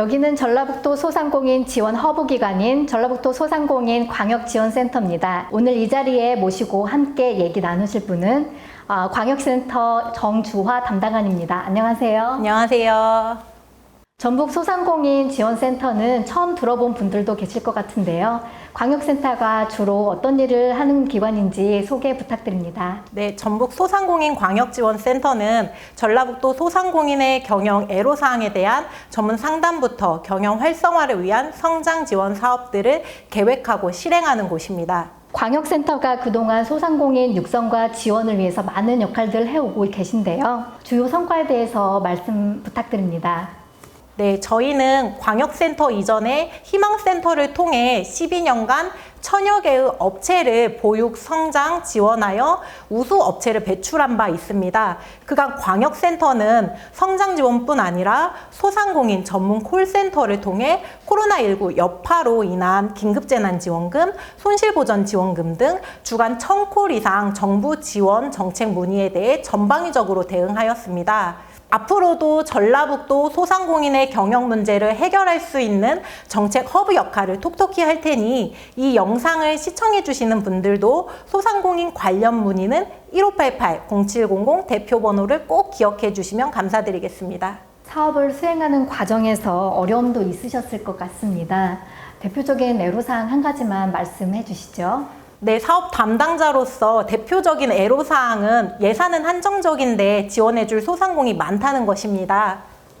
여기는 전라북도 소상공인 지원 허브 기관인 전라북도 소상공인 광역지원센터입니다. 오늘 이 자리에 모시고 함께 얘기 나누실 분은 어, 광역센터 정주화 담당관입니다. 안녕하세요. 안녕하세요. 전북 소상공인 지원센터는 처음 들어본 분들도 계실 것 같은데요. 광역센터가 주로 어떤 일을 하는 기관인지 소개 부탁드립니다. 네, 전북 소상공인 광역지원센터는 전라북도 소상공인의 경영 애로사항에 대한 전문 상담부터 경영 활성화를 위한 성장 지원 사업들을 계획하고 실행하는 곳입니다. 광역센터가 그동안 소상공인 육성과 지원을 위해서 많은 역할들을 해오고 계신데요. 주요 성과에 대해서 말씀 부탁드립니다. 네, 저희는 광역센터 이전에 희망센터를 통해 12년간 천여 개의 업체를 보육, 성장, 지원하여 우수 업체를 배출한 바 있습니다. 그간 광역센터는 성장 지원뿐 아니라 소상공인 전문 콜센터를 통해 코로나19 여파로 인한 긴급재난지원금, 손실보전지원금 등 주간 1000콜 이상 정부 지원 정책 문의에 대해 전방위적으로 대응하였습니다. 앞으로도 전라북도 소상공인의 경영 문제를 해결할 수 있는 정책 허브 역할을 톡톡히 할 테니 이 영상을 시청해 주시는 분들도 소상공인 관련 문의는 1588-0700 대표 번호를 꼭 기억해 주시면 감사드리겠습니다. 사업을 수행하는 과정에서 어려움도 있으셨을 것 같습니다. 대표적인 애로사항 한 가지만 말씀해 주시죠. 네, 사업 담당자로서 대표적인 애로사항은 예산은 한정적인데 지원해줄 소상공이 많다는 것입니다.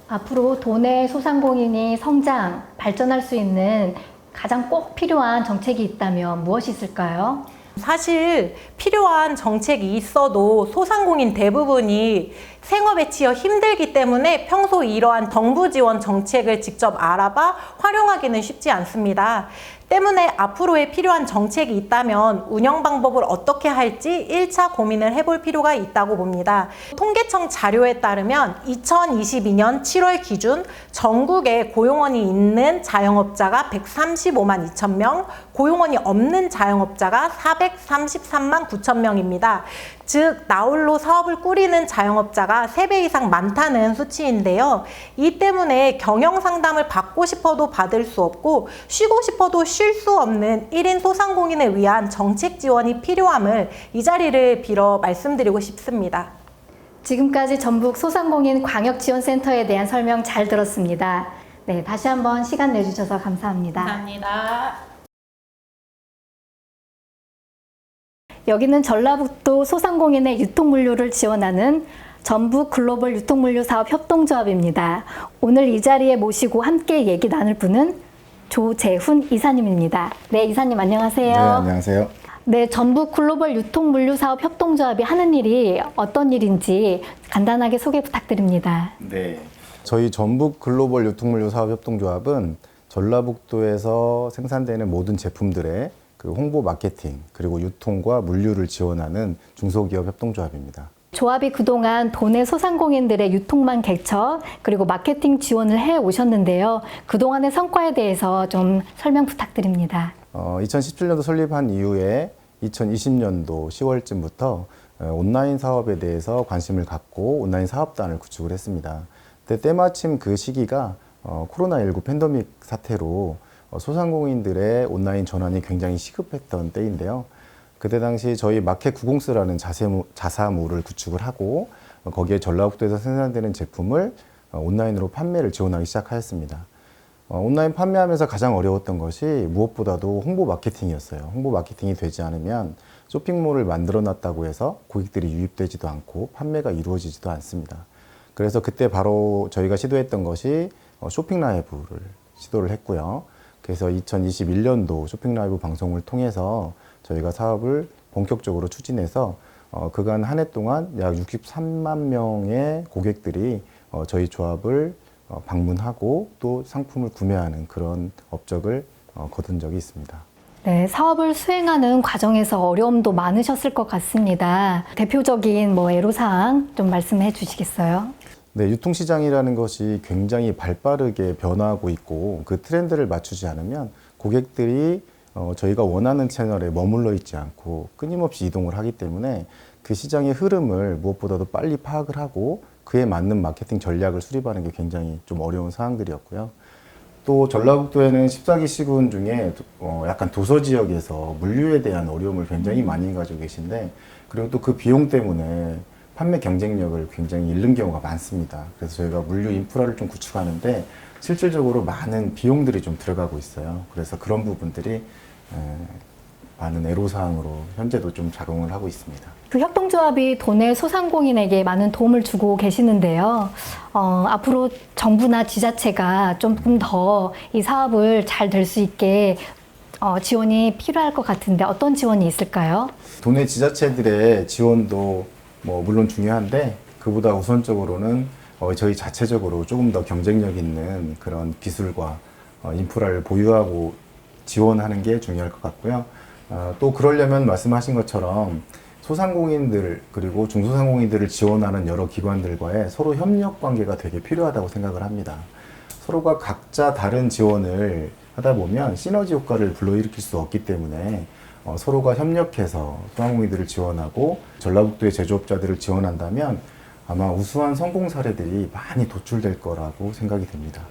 앞으로 도내 소상공인이 성장, 발전할 수 있는 가장 꼭 필요한 정책이 있다면 무엇이 있을까요? 사실 필요한 정책이 있어도 소상공인 대부분이 생업에 치여 힘들기 때문에 평소 이러한 정부 지원 정책을 직접 알아봐 활용하기는 쉽지 않습니다. 때문에 앞으로의 필요한 정책이 있다면 운영 방법을 어떻게 할지 1차 고민을 해볼 필요가 있다고 봅니다. 통계청 자료에 따르면 2022년 7월 기준 전국에 고용원이 있는 자영업자가 135만 2천 명, 고용원이 없는 자영업자가 433만 9천 명입니다. 즉 나홀로 사업을 꾸리는 자영업자가 3배 이상 많다는 수치인데요. 이 때문에 경영 상담을 받고 싶어도 받을 수 없고 쉬고 싶어도 쉴 수 없는 1인 소상공인을 위한 정책 지원이 필요함을 이 자리를 빌어 말씀드리고 싶습니다. 지금까지 전북 소상공인 광역지원센터에 대한 설명 잘 들었습니다. 네, 다시 한번 시간 내주셔서 감사합니다. 감사합니다. 여기는 전라북도 소상공인의 유통물류를 지원하는 전북 글로벌 유통물류 사업 협동조합입니다. 오늘 이 자리에 모시고 함께 얘기 나눌 분은 조재훈 이사님입니다. 네, 이사님 안녕하세요. 네, 안녕하세요. 네, 전북 글로벌 유통 물류 사업 협동조합이 하는 일이 어떤 일인지 간단하게 소개 부탁드립니다. 네. 저희 전북 글로벌 유통 물류 사업 협동조합은 전라북도에서 생산되는 모든 제품들의 그 홍보 마케팅 그리고 유통과 물류를 지원하는 중소기업 협동조합입니다. 조합이 그동안 도내 소상공인들의 유통망 개척 그리고 마케팅 지원을 해 오셨는데요. 그동안의 성과에 대해서 좀 설명 부탁드립니다. 어, 2017년도 설립한 이후에 2020년도 10월쯤부터 온라인 사업에 대해서 관심을 갖고 온라인 사업단을 구축을 했습니다. 근데 때마침 그 시기가 어, 코로나19 팬데믹 사태로 어, 소상공인들의 온라인 전환이 굉장히 시급했던 때인데요. 그때 당시 저희 마켓 904라는 자세무, 자사무를 구축을 하고 어, 거기에 전라북도에서 생산되는 제품을 어, 온라인으로 판매를 지원하기 시작하였습니다. 어, 온라인 판매하면서 가장 어려웠던 것이 무엇보다도 홍보 마케팅이었어요. 홍보 마케팅이 되지 않으면 쇼핑몰을 만들어 놨다고 해서 고객들이 유입되지도 않고 판매가 이루어지지도 않습니다. 그래서 그때 바로 저희가 시도했던 것이 어, 쇼핑 라이브를 시도를 했고요. 그래서 2021년도 쇼핑 라이브 방송을 통해서 저희가 사업을 본격적으로 추진해서 어, 그간 한 해 동안 약 63만 명의 고객들이 어, 저희 조합을 어, 방문하고 또 상품을 구매하는 그런 업적을 어, 거둔 적이 있습니다. 네, 사업을 수행하는 과정에서 어려움도 많으셨을 것 같습니다. 대표적인 뭐 애로사항 좀 말씀해 주시겠어요? 네, 유통시장이라는 것이 굉장히 발 빠르게 변화하고 있고 그 트렌드를 맞추지 않으면 고객들이 어, 저희가 원하는 채널에 머물러 있지 않고 끊임없이 이동을 하기 때문에 그 시장의 흐름을 무엇보다도 빨리 파악을 하고 그에 맞는 마케팅 전략을 수립하는 게 굉장히 좀 어려운 사항들이었고요. 또 전라북도에는 14기 시군 중에 어, 약간 도서 지역에서 물류에 대한 어려움을 굉장히 많이 가지고 계신데 그리고 또 그 비용 때문에 판매 경쟁력을 굉장히 잃는 경우가 많습니다. 그래서 저희가 물류 인프라를 좀 구축하는데 실질적으로 많은 비용들이 좀 들어가고 있어요. 그래서 그런 부분들이 에, 많은 애로사항으로 현재도 좀 작용을 하고 있습니다. 그 협동조합이 도내 소상공인에게 많은 도움을 주고 계시는데요. 어, 앞으로 정부나 지자체가 조금 더 이 사업을 잘 될 수 있게 어, 지원이 필요할 것 같은데 어떤 지원이 있을까요? 도내 지자체들의 지원도 뭐 물론 중요한데 그보다 우선적으로는 어, 저희 자체적으로 조금 더 경쟁력 있는 그런 기술과 어, 인프라를 보유하고 지원하는 게 중요할 것 같고요. 어, 또 그러려면 말씀하신 것처럼 소상공인들 그리고 중소상공인들을 지원하는 여러 기관들과의 서로 협력 관계가 되게 필요하다고 생각을 합니다. 서로가 각자 다른 지원을 하다 보면 시너지 효과를 불러일으킬 수 없기 때문에 어, 서로가 협력해서 소상공인들을 지원하고 전라북도의 제조업자들을 지원한다면 아마 우수한 성공 사례들이 많이 도출될 거라고 생각이 됩니다.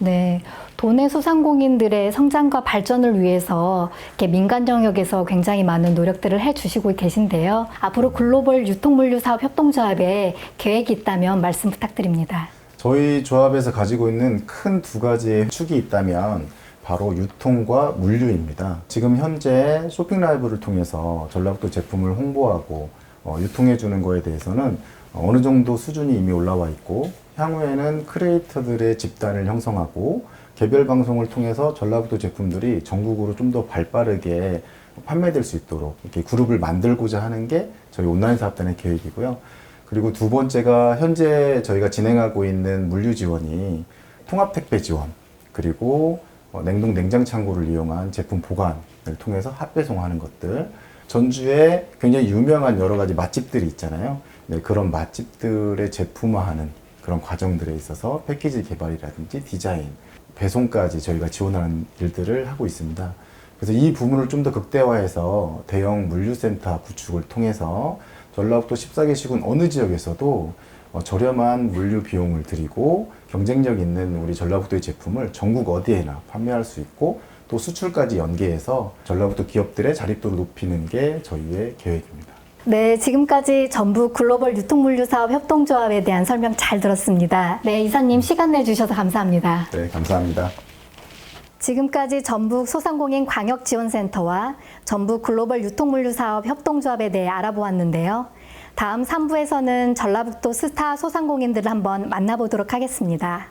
네, 도내 소상공인들의 성장과 발전을 위해서 이렇게 민간 영역에서 굉장히 많은 노력들을 해 주시고 계신데요. 앞으로 글로벌 유통물류 사업 협동조합에 계획이 있다면 말씀 부탁드립니다. 저희 조합에서 가지고 있는 큰 두 가지의 축이 있다면 바로 유통과 물류입니다. 지금 현재 쇼핑 라이브를 통해서 전라북도 제품을 홍보하고 어, 유통해 주는 거에 대해서는 어느 정도 수준이 이미 올라와 있고 향후에는 크리에이터들의 집단을 형성하고 개별 방송을 통해서 전라북도 제품들이 전국으로 좀 더 발빠르게 판매될 수 있도록 이렇게 그룹을 만들고자 하는 게 저희 온라인 사업단의 계획이고요. 그리고 두 번째가 현재 저희가 진행하고 있는 물류 지원이 통합 택배 지원 그리고 어, 냉동 냉장 창고를 이용한 제품 보관을 통해서 핫배송하는 것들 전주에 굉장히 유명한 여러 가지 맛집들이 있잖아요. 네, 그런 맛집들의 제품화하는 그런 과정들에 있어서 패키지 개발이라든지 디자인, 배송까지 저희가 지원하는 일들을 하고 있습니다. 그래서 이 부분을 좀 더 극대화해서 대형 물류센터 구축을 통해서 전라북도 14개 시군 어느 지역에서도 어, 저렴한 물류 비용을 들이고 경쟁력 있는 우리 전라북도의 제품을 전국 어디에나 판매할 수 있고 또 수출까지 연계해서 전라북도 기업들의 자립도를 높이는 게 저희의 계획입니다. 네, 지금까지 전북 글로벌 유통물류 사업 협동조합에 대한 설명 잘 들었습니다. 네, 이사님 시간 내주셔서 감사합니다. 네, 감사합니다. 지금까지 전북 소상공인 광역지원센터와 전북 글로벌 유통물류 사업 협동조합에 대해 알아보았는데요. 다음 3부에서는 전라북도 스타 소상공인들을 한번 만나보도록 하겠습니다.